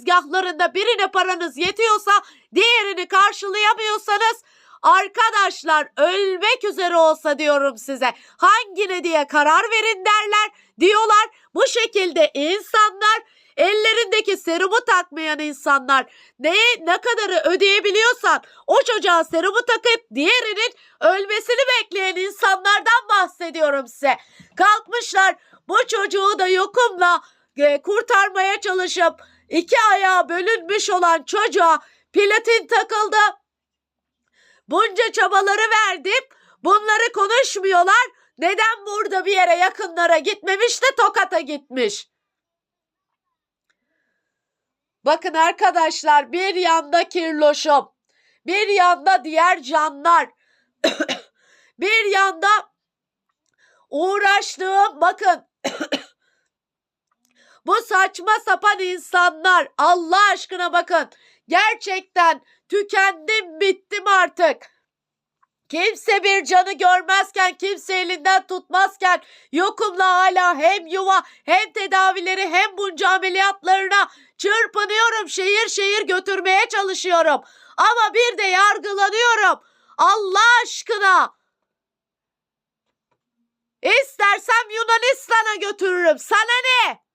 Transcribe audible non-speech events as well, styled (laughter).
tezgahlarında birine paranız yetiyorsa diğerini karşılayamıyorsanız arkadaşlar ölmek üzere olsa diyorum size hangine diye karar verin derler diyorlar. Bu şekilde insanlar ellerindeki serumu takmayan insanlar neye ne kadarı ödeyebiliyorsan o çocuğa serumu takıp diğerinin ölmesini bekleyen insanlardan bahsediyorum size. Kalkmışlar bu çocuğu da yokumla e, kurtarmaya çalışıp iki ayağı bölünmüş olan çocuğa platin takıldı. Bunca çabaları verdim. Bunları konuşmuyorlar. Neden burada bir yere yakınlara gitmemiş de Tokat'a gitmiş? Bakın arkadaşlar bir yanda kirloşum, bir yanda diğer canlar, (coughs) bir yanda uğraştığım bakın bu saçma sapan insanlar Allah aşkına bakın gerçekten tükendim bittim artık. Kimse bir canı görmezken, kimse elinden tutmazken yokumla hala hem yuva hem tedavileri hem bunca ameliyatlarına çırpınıyorum. Şehir şehir götürmeye çalışıyorum. Ama bir de yargılanıyorum. Allah aşkına. İstersem Yunanistan'a götürürüm. Sana ne?